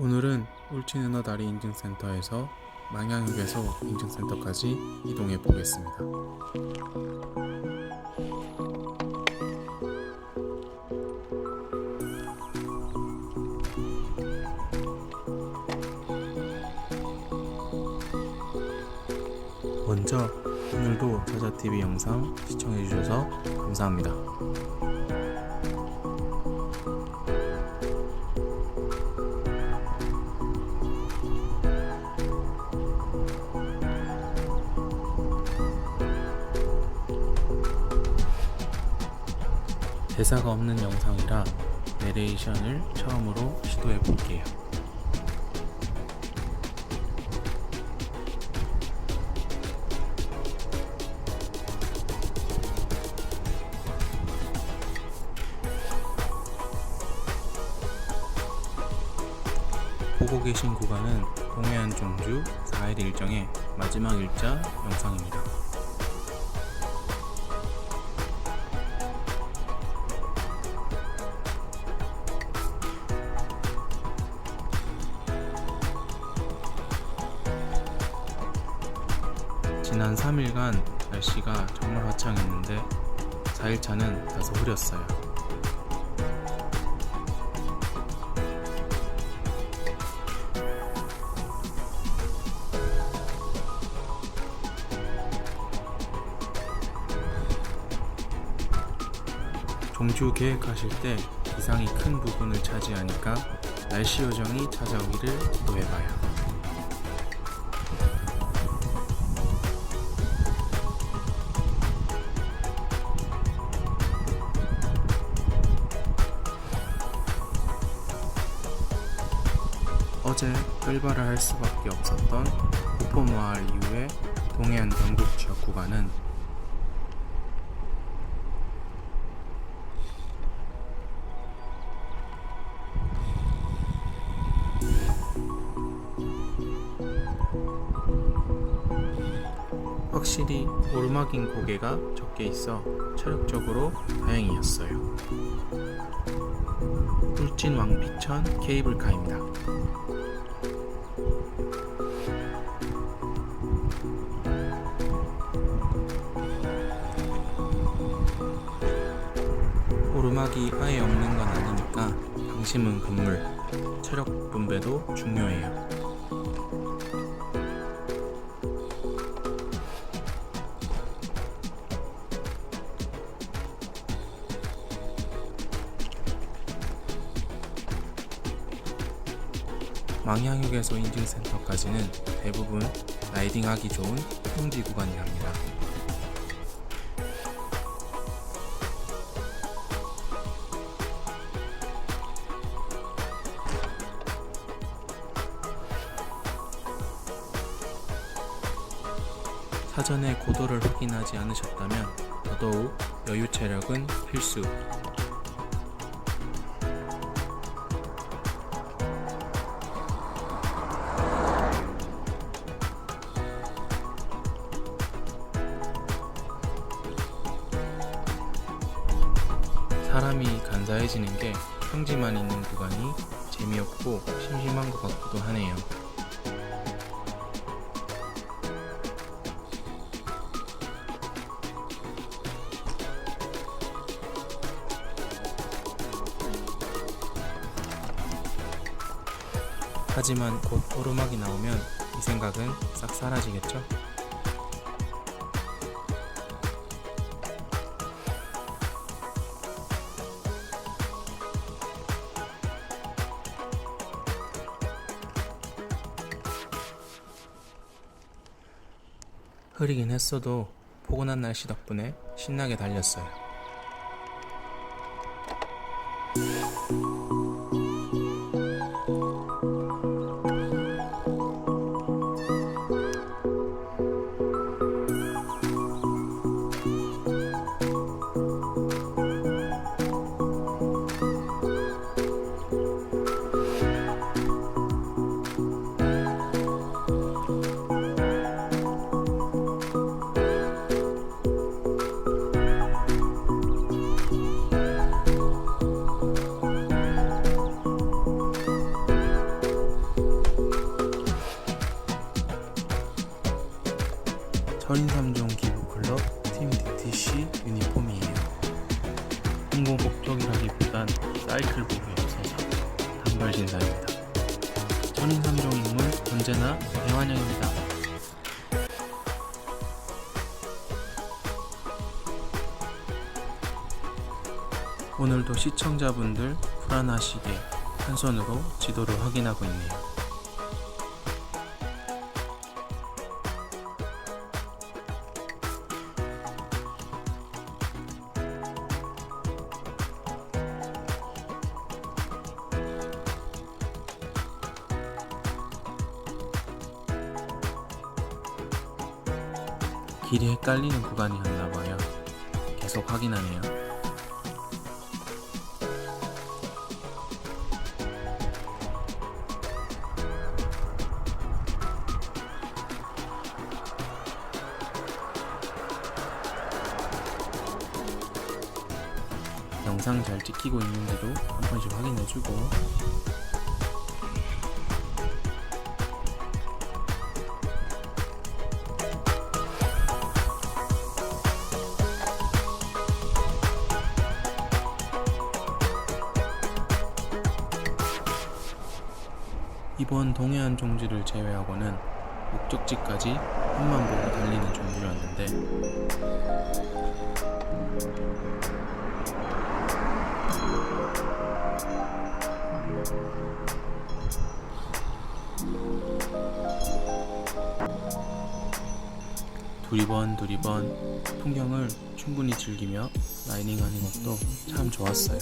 오늘은 울진은어 다리 인증센터에서 망향휴게소 인증센터까지 이동해 보겠습니다. 먼저 오늘도 자자TV 영상 시청해 주셔서 감사합니다. 대사가 없는 영상이라 내레이션을 처음으로 시도해 볼게요. 보고 계신 구간은 동해안 종주 4일 일정의 마지막 일자 영상입니다. 지난 3일간 날씨가 정말 화창했는데 4일차는 다소 흐렸어요. 종주 계획하실 때 기상이 큰 부분을 차지하니까 날씨 요정이 찾아오기를 기도해봐요. 어제 끌바를 할 수밖에 없었던 구포마을 이후에 동해안 경북 지역 구간은 확실히 오르막인 고개가 적게 있어 체력적으로 다행이었어요. 울진 왕비천 케이블카입니다. 오르막이 아예 없는 건 아니니까 방심은 금물, 체력 분배도 중요해요. 망향휴게소 인증센터까지는 대부분 라이딩하기 좋은 평지 구간이랍니다. 사전에 고도를 확인하지 않으셨다면 더더욱 여유 체력은 필수. 사람이 간사해지는 게 평지만 있는 구간이 재미없고 심심한 것 같기도 하네요. 하지만 곧 오르막이 나오면 이 생각은 싹 사라지겠죠? 흐리긴 했어도 포근한 날씨 덕분에 신나게 달렸어요. 철인삼종 기부클럽 팀 DTC 유니폼이에요. 홍보 목적이라기보단 사이클복이 없어서 단발 신사입니다. 천인삼종 인물 언제나 대환영입니다. 오늘도 시청자분들 불안하시게 한 손으로 지도를 확인하고 있네요. 길이 헷갈리는 구간이었나 봐요. 계속 확인하네요. 영상 잘 찍히고 있는지도 한 번씩 확인해주고 이번 동해안 종지를 제외하고는 목적지까지 앞만 보고 달리는 종지였는데 두리번 두리번 풍경을 충분히 즐기며 라이딩하는 것도 참 좋았어요.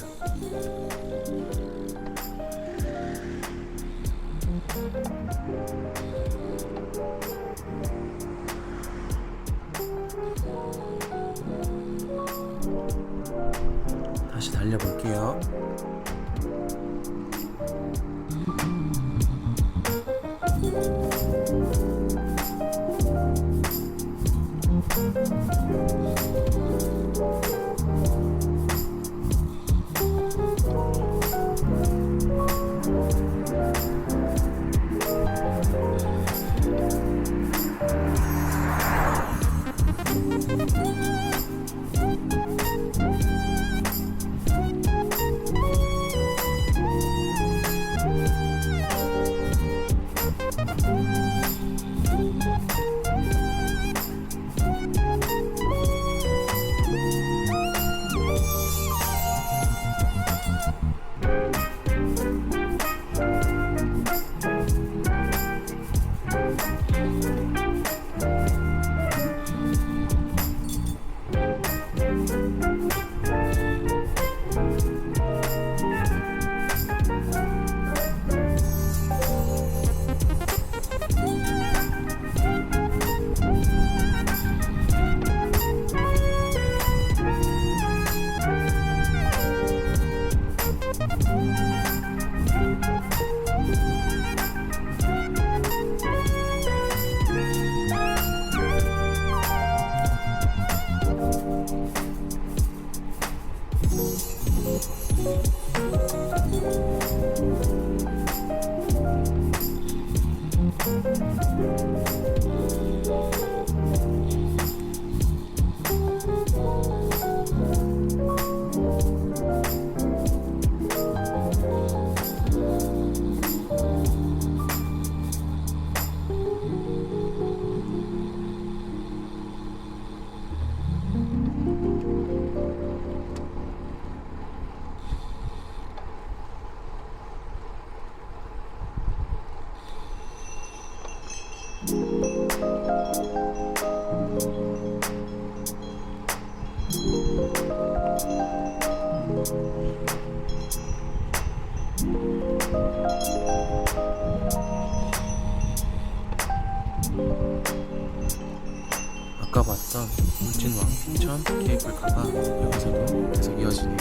아까 봤던 울진왕 천 케이블카가 여기서도 계속 이어지네요.